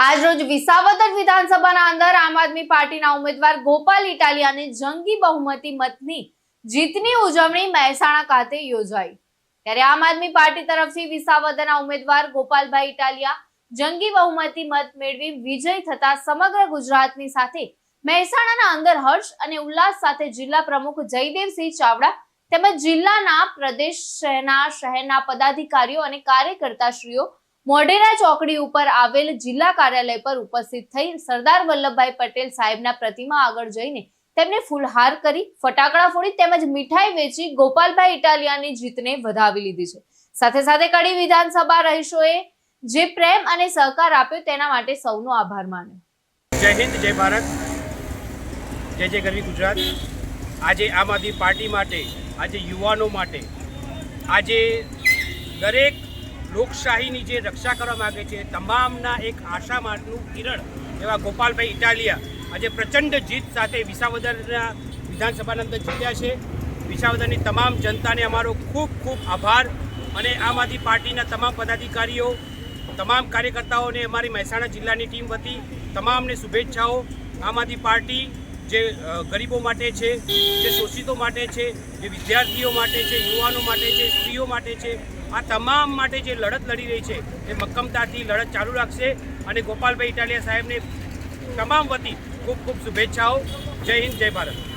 આજરોજ વિસાવદર વિધાનસભાના અંદર આમ આદમી પાર્ટીના ઉમેદવાર ગોપાલ ઇટાલિયાને જંગી બહુમતી મતની જીતની ઉજવણી મહેસાણા ખાતે યોજાઈ. ત્યારે આમ આદમી પાર્ટી તરફથી વિસાવદરના ઉમેદવાર ગોપાલભાઈ ઇટાલિયા જંગી બહુમતી મત મેળવી વિજય થતા સમગ્ર ગુજરાતની સાથે મહેસાણાના અંદર હર્ષ અને ઉલ્લાસ સાથે જિલ્લા પ્રમુખ જયદેવસિંહ ચાવડા તેમજ જિલ્લાના પ્રદેશ શહેરના શહેરના પદાધિકારીઓ અને કાર્યકર્તાશ્રીઓ મોઢેરા ચોકડી ઉપર આવેલ જિલ્લા કાર્યાલય પર ઉપસ્થિત થઈ સરદાર વલ્લભભાઈ પટેલ સાહેબના પ્રતિમા આગળ જઈને તેમને ફૂલહાર કરી, ફટાકડા ફોડી તેમજ મીઠાઈ વેચી ગોપાલભાઈ ઇટાલિયાની જીતને વધાવી લીધી છે. સાથે સાથે કડી વિધાનસભા રહીશોએ જે પ્રેમ અને સહકાર આપ્યો તેના માટે સૌનો આભાર માન્યો. જય હિન્દ, જય ભારત, જય જય ગરવી ગુજરાત. આજે આમ આદમી પાર્ટી માટે, આજે યુવાનો માટે, આજે દરેક લોકશાહીની જે રક્ષા કરવા માગે છે, તમામના એક આશા માર્ગનું કિરણ એવા ગોપાલભાઈ ઇટાલિયા આજે પ્રચંડ જીત સાથે વિસાવદરના વિધાનસભાના અંદર જીત્યા છે. વિસાવદરની તમામ જનતાને અમારો ખૂબ ખૂબ આભાર અને આમ આદમી પાર્ટીના તમામ પદાધિકારીઓ, તમામ કાર્યકર્તાઓને અમારી મહેસાણા જિલ્લાની ટીમ વતી તમામને શુભેચ્છાઓ. આમ આદમી પાર્ટી જે ગરીબો માટે છે, જે શોષિતો માટે છે, જે વિદ્યાર્થીઓ માટે છે, યુવાનો માટે છે, સ્ત્રીઓ માટે છે આ તમામ માટે જે લડત લડી રહી છે, એ મક્કમતાથી લડત ચાલુ રાખશે અને ગોપાલભાઈ ઇટાલિયા સાહેબને તમામ વતી ખૂબ ખૂબ શુભેચ્છાઓ. જય હિન્દ, જય ભારત.